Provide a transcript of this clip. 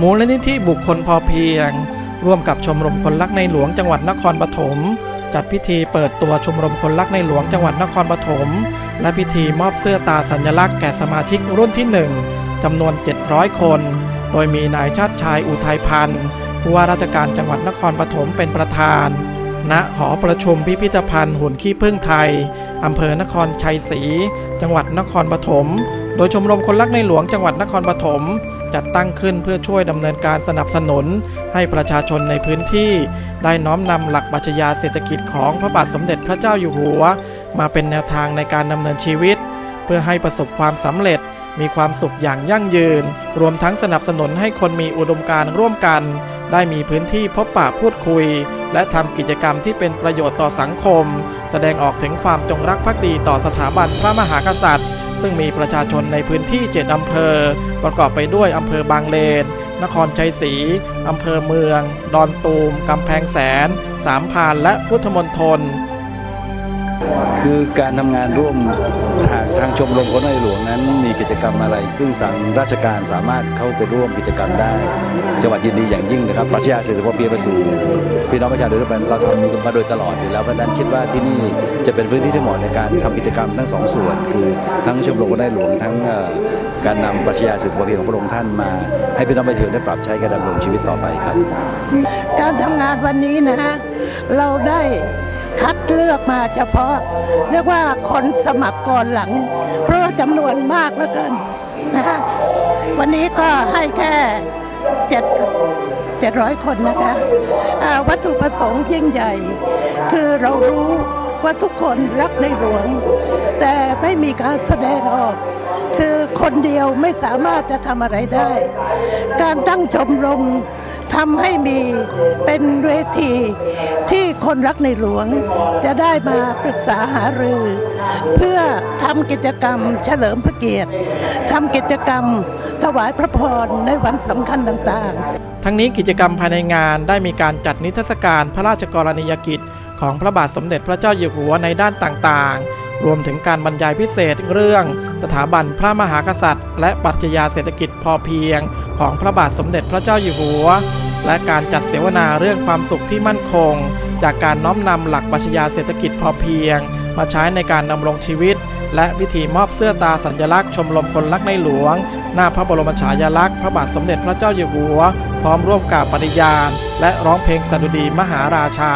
มูลนิธิบุคคลพอเพียง ร่วมกับชมรมคนรักในหลวงจังหวัดนครปฐมจัดพิธีเปิดตัวชมรมคนรักในหลวงจังหวัดนครปฐมและพิธีมอบเสื้อตาสัญลักษณ์แก่สมาชิกรุ่นที่ 1จำนวน 700 คน โดยมีนายชาติชายอุทัยพันธ์ผู้ว่าราชการจังหวัดนครปฐมเป็นประธาน ณหอประชุมพิพิธภัณฑ์หุ่นขี้ผึ้งไทยอำเภอนครชัยศรีจังหวัดนครปฐมโดยชมรมคนรักในหลวงจังหวัดนครปฐม จัดตั้งขึ้นเพื่อช่วยดำเนินการสนับสนุน ให้ประชาชนในพื้นที่ ได้น้อมนำหลักปรัชญาเศรษฐกิจของพระบาทสมเด็จพระเจ้าอยู่หัว มาเป็นแนวทางในการดำเนินชีวิต เพื่อให้ประสบความสำเร็จมีความสุขอย่างยั่งยืน รวมทั้งสนับสนุนให้คนมีอุดมการณ์ร่วมกัน ได้มีพื้นที่พบปะพูดคุย และทำกิจกรรมที่เป็นประโยชน์ต่อสังคม แสดงออกถึงความจงรักภักดีต่อสถาบันพระมหากษัตริย์ ซึ่งมีประชาชนในพื้นที่ 7 อำเภอ ประกอบไปด้วยอำเภอบางเลน นครชัยศรี อำเภอเมือง ดอนตูม กำแพงแสน สามพานและพุทธมณฑล คือการทำงานร่วมทางทางชมรมคนในหลวงนั้นมีกิจกรรมอะไร ซึ่งสังราชการสามารถเข้าไปร่วมกิจกรรมได้ จังหวัดยินดีอย่างยิ่งนะครับปรัชญาเศรษฐกิจพอเพียงไปสู่พี่น้องประชาชนทุกคนเราทำมาโดยตลอดอยู่แล้วเพราะนั้นคิดว่าที่นี่จะเป็นพื้นที่ที่เหมาะในการทำกิจกรรมทั้งสองส่วน คือทั้งชมรมคนในหลวงทั้งการนำปรัชญาเศรษฐกิจพอเพียงของพระองค์ท่านมา ให้พี่น้องประชาชนได้ปรับใช้การดำรงชีวิตต่อไปครับ การทำงานวันนี้นะฮะเราได้ คัดเลือกมาเฉพาะ เรียกว่าคนสมัครก่อนหลัง เพราะจำนวนมากเหลือเกินนะฮะวันนี้ก็ให้แค่เจ็ดเจ็ดร้อยคนนะคะอ่าวัตถุประสงค์ยิ่งใหญ่ คือเรารู้ว่าทุกคนรักในหลวง แต่ไม่มีการแสดงออก คือคนเดียวไม่สามารถจะทำอะไรได้ การตั้งชมรม ทำให้มีเป็นเวทีที่คนรักในหลวง จะได้มาปรึกษาหารือ เพื่อทำกิจกรรมเฉลิมพระเกียรติทำกิจกรรมถวายพระพรในวันสำคัญต่างๆ ทั้งนี้กิจกรรมภายในงานได้มีการจัดนิทรรศการพระราชกรณียกิจ ของพระบาทสมเด็จพระเจ้าอยู่หัวในด้านต่างๆ รวมถึงการบรรยายพิเศษเรื่อง สถาบันพระมหากษัตริย์ และปรัชญาเศรษฐกิจพอเพียง ของพระบาทสมเด็จพระเจ้าอยู่หัว และการจัดเสวนาเรื่องความสุขที่มั่นคง จากการน้อมนำหลักปรัชญาเศรษฐกิจพอเพียง มาใช้ในการดำรงชีวิต และพิธีมอบเสื้อตาสัญลักษณ์ชมรมคนรักในหลวง หน้าพระบรมฉายาลักษณ์พระบาทสมเด็จพระเจ้าอยู่หัว พร้อมร่วมกล่าวปฏิญาณ และร้องเพลงสดุดีมหาราชา